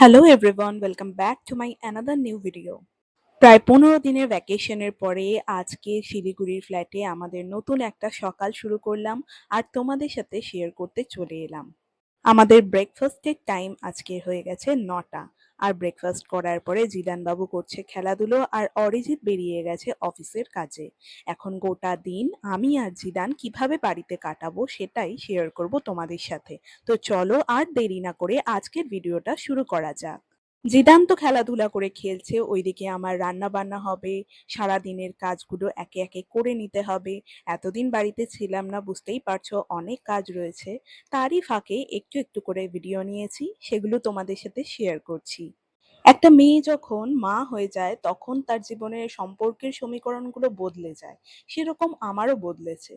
Hello everyone welcome back to my another new video প্রায় পনেরো দিনের ভ্যাকেশনের পরে আজকে শিলিগুড়ির ফ্ল্যাটে আমাদের নতুন একটা সকাল শুরু করলাম আর তোমাদের সাথে শেয়ার করতে চলে এলাম। আমাদের ব্রেকফাস্টের টাইম আজকে হয়ে গেছে নটা। আর ব্রেকফাস্ট করার পরে জিদান বাবু করছে খেলাধুলো আর অরিজিৎ বেরিয়ে গেছে অফিসের কাজে। এখন গোটা দিন আমি আর জিদান কীভাবে বাড়িতে কাটাবো সেটাই শেয়ার করব তোমাদের সাথে। তো চলো আর দেরি না করে আজকের ভিডিওটা শুরু করা যাক। জিদান তো খেলাধুলা করে খেলছে, ওইদিকে আমার রান্না বান্না হবে সারা দিনের কাজগুলো একে একে করে নিতে হবে। এতদিন বাড়িতে ছিলাম না, বুঝতেই পারছ অনেক কাজ রয়েছে। তারই ফাঁকে একটু একটু করে ভিডিও নিয়েছি, সেগুলো তোমাদের সাথে শেয়ার করছি। একটা মেয়ে যখন মা হয়ে যায়, তখন তার জীবনের সম্পর্কের সমীকরণগুলো বদলে যায়, সেরকম আমারও বদলেছে।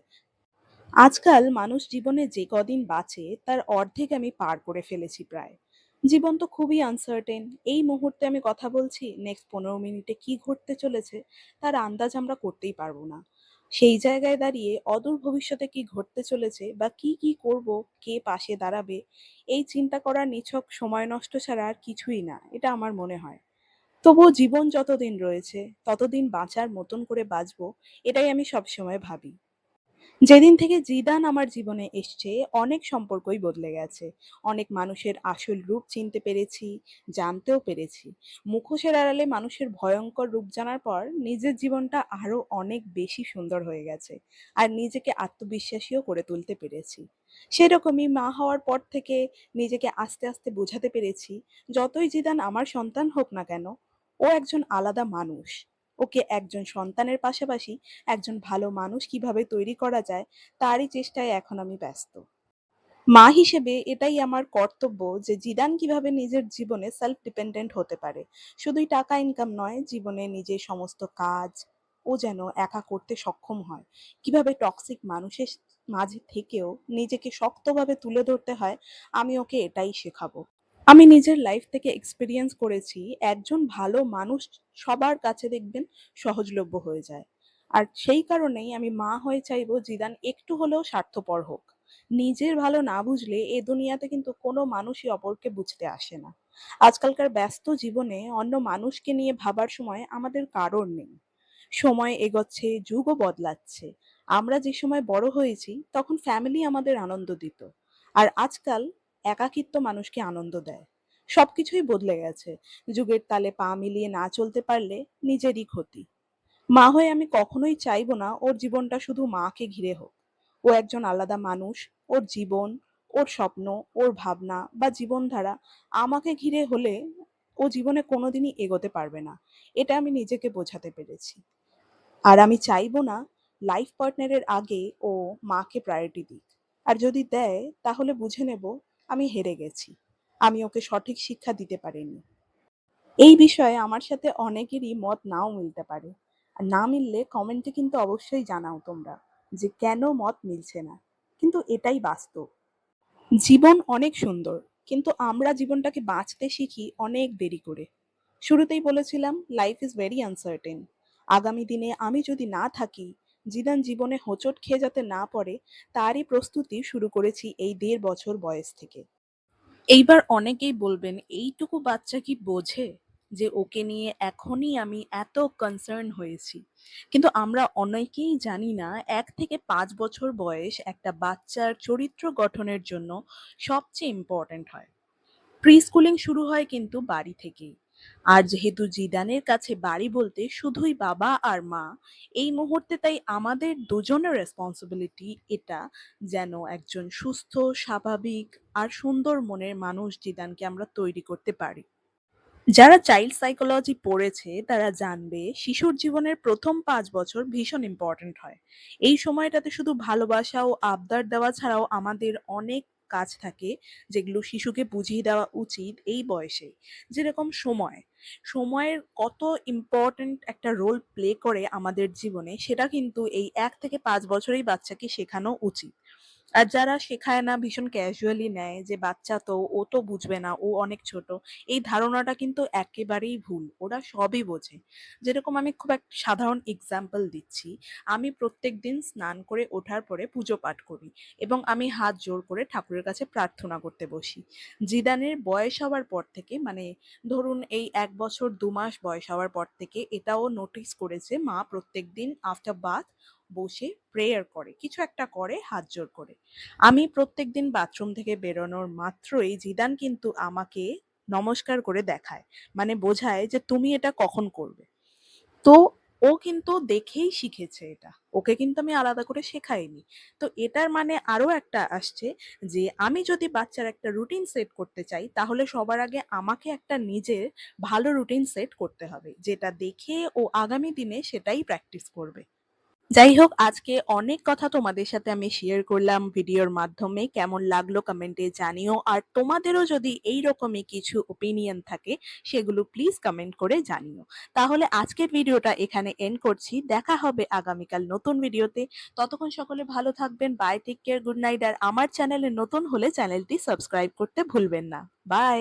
আজকাল মানুষ জীবনে যে কদিন বাঁচে, তার অর্ধেক আমি পার করে ফেলেছি প্রায়। জীবন তো খুবই আনসার্টেন এই মুহূর্তে আমি কথা বলছি নেক্সট পনেরো মিনিটে কি ঘটতে চলেছে, তার আন্দাজ আমরা করতেই পারব না। সেই জায়গায় দাঁড়িয়ে অদূর ভবিষ্যতে কি ঘটতে চলেছে বা কি কি করব, কে পাশে দাঁড়াবে, এই চিন্তা করার নিছক সময় নষ্ট ছাড়া আর কিছুই না, এটা আমার মনে হয়। তবুও জীবন যতদিন রয়েছে, ততদিন বাঁচার মতন করে বাঁচবো, এটাই আমি সবসময় ভাবি। যেদিন থেকে জিদান আমার জীবনে এসছে, অনেক সম্পর্কই বদলে গেছে। অনেক মানুষের আসল রূপ চিনতে পেরেছি, জানতেও পেরেছি। মুখোশের আড়ালে মানুষের ভয়ঙ্কর রূপ জানার পর নিজের জীবনটা আরও অনেক বেশি সুন্দর হয়ে গেছে আর নিজেকে আত্মবিশ্বাসীও করে তুলতে পেরেছি। সেরকমই মা হওয়ার পর থেকে নিজেকে আস্তে আস্তে বোঝাতে পেরেছি, যতই জিদান আমার সন্তান হোক না কেন, ও একজন আলাদা মানুষ। ওকে একজন সন্তানের পাশাপাশি একজন ভালো মানুষ কীভাবে তৈরি করা যায়, তারই চেষ্টায় এখন আমি ব্যস্ত। মা হিসেবে এটাই আমার কর্তব্য যে জিদান কীভাবে নিজের জীবনে সেলফ ডিপেন্ডেন্ট হতে পারে। শুধুই টাকা ইনকাম নয়, জীবনে নিজের সমস্ত কাজ ও যেন একা করতে সক্ষম হয়। কীভাবে টক্সিক মানুষের মাঝে থেকেও নিজেকে শক্তভাবে তুলে ধরতে হয়, আমি ওকে এটাই শেখাবো। আমি নিজের লাইফ থেকে এক্সপিরিয়েন্স করেছি, একজন ভালো মানুষ সবার কাছে দেখবেন সহজলভ্য হয়ে যায়। আর সেই কারণেই আমি মা হয়ে চাইব, জিদান একটু হলেও স্বার্থপর হোক। নিজের ভালো না বুঝলে এ দুনিয়াতে কিন্তু কোনো মানুষই অপরকে বুঝতে আসে না। আজকালকার ব্যস্ত জীবনে অন্য মানুষকে নিয়ে ভাবার সময় আমাদের কারণ নেই। সময় এগোচ্ছে, যুগও বদলাচ্ছে। আমরা যে সময় বড় হয়েছি, তখন ফ্যামিলি আমাদের আনন্দ দিত। আর আজকাল একাকিত্ব মানুষকে আনন্দ দেয়। সবকিছুই বদলে গেছে। যুগের তালে পা মিলিয়ে না চলতে পারলে নিজেরই ক্ষতি। মা হয়ে আমি কখনোই চাইব না ওর জীবনটা শুধু মাকে ঘিরে হোক। ও একজন আলাদা মানুষ, ওর জীবন, ওর স্বপ্ন, ওর ভাবনা বা জীবনধারা আমাকে ঘিরে হলে ও জীবনে কোনোদিনই এগোতে পারবে না। এটা আমি নিজেকে বোঝাতে পেরেছি। আর আমি চাইব না লাইফ পার্টনারের আগে ও মাকে প্রায়োরিটি দিক। আর যদি দেয়, তাহলে বুঝে নেব আমি হেরে গেছি। আমি ওকে সঠিক শিক্ষা দিতে পারিনি। এই বিষয়ে আমার সাথে অনেকেরই মত নাও মিলতে পারে। আর না মিললে কমেন্টে কিন্তু অবশ্যই জানাও তোমরা যে কেন মত মিলছে না। কিন্তু এটাই বাস্তব। জীবন অনেক সুন্দর, কিন্তু আমরা জীবনটাকে বাঁচতে শিখি অনেক দেরি করে। শুরুতেই বলেছিলাম লাইফ ইজ ভেরি আনসার্টেন আগামী দিনে আমি যদি না থাকি জিদান জীবনে হোঁচট খেয়ে যাতে না পড়ে, তারই প্রস্তুতি শুরু করেছি এই দেড় বছর বয়স থেকে। এইবার অনেকেই বলবেন, এইটুকু বাচ্চা কি বোঝে যে ওকে নিয়ে এখনই আমি এত কনসার্ন হয়েছি? কিন্তু আমরা অনেকেই জানি না, এক থেকে পাঁচ বছর বয়স একটা বাচ্চার চরিত্র গঠনের জন্য সবচেয়ে ইম্পর্ট্যান্ট হয়। প্রি স্কুলিং শুরু হয় কিন্তু বাড়ি থেকেই। আর যেহেতু জিদানের কাছে বাড়ি বলতে শুধুই বাবা আর মা, এই মুহূর্তে তাই আমাদের দুজনের রেসপন্সিবিলিটি এটা যেন একজন সুস্থ, স্বাভাবিক আর সুন্দর মনের মানুষ জিদানকে আমরা তৈরি করতে পারি। যারা চাইল্ড সাইকোলজি পড়েছে, তারা জানবে শিশুর জীবনের প্রথম পাঁচ বছর ভীষণ ইম্পর্ট্যান্ট হয়। এই সময়টাতে শুধু ভালোবাসা ও আবদার দেওয়া ছাড়াও আমাদের অনেক কাজ থাকে যেগুলো শিশুকে বুঝিয়ে দেওয়া উচিত এই বয়সে। যেরকম সময়, সময়ের কত ইম্পর্ট্যান্ট একটা রোল প্লে করে আমাদের জীবনে সেটা কিন্তু এই এক থেকে পাঁচ বছরেই বাচ্চাকে শেখানো উচিত। আর যারা শেখায় না, ভীষণ ক্যাজুয়ালি নেয় যে, বাচ্চা তো, ও তো বুঝবে না, ও অনেক ছোট। এই ধারণাটা কিন্তু একেবারেই ভুল। ওরা সবই বোঝে। যেরকম আমি খুব একটা সাধারণ এক্সাম্পল দিচ্ছি। আমি প্রত্যেক দিন স্নান করে ওঠার পরে পুজো পাঠ করি এবং আমি হাত জোর করে ঠাকুরের কাছে প্রার্থনা করতে বসি। জিদানের বয়স হওয়ার পর থেকে মানে ধরুন এই এক বছর দু মাস বয়স হওয়ার পর থেকে, এটাও নোটিস করেছে মা প্রত্যেক দিন আফটার বাথ বসে প্রেয়ার করে, কিছু একটা করে হাত জোর করে। আমি প্রত্যেক দিন বাথরুম থেকে বেরোনোর মাত্রই জিদান কিন্তু আমাকে নমস্কার করে দেখায় মানে বোঝায় যে তুমি এটা কখন করবে। তো ও কিন্তু দেখেই শিখেছে এটা, ওকে কিন্তু আমি আলাদা করে শেখাইনি। তো এটার মানে আরও একটা আসছে যে আমি যদি বাচ্চার একটা রুটিন সেট করতে চাই, তাহলে সবার আগে আমাকে একটা নিজের ভালো রুটিন সেট করতে হবে, যেটা দেখে ও আগামী দিনে সেটাই প্র্যাকটিস করবে। যাই হোক আজকে অনেক কথা তোমাদের সাথে আমি শেয়ার করলাম ভিডিওর মাধ্যমে। কেমন লাগল কমেন্টে জানিও। আর তোমাদেরও যদি এই রকমই কিছু ওপিনিয়ন থাকে, সেগুলো প্লিজ কমেন্ট করে জানিও। তাহলে আজকের ভিডিওটা এখানে এন্ড করছি। দেখা হবে আগামীকাল নতুন ভিডিওতে। ততক্ষণ সকলে ভালো থাকবেন। Bye take care good night আর আমার চ্যানেলে নতুন হলে চ্যানেলটি সাবস্ক্রাইব করতে ভুলবেন না। বাই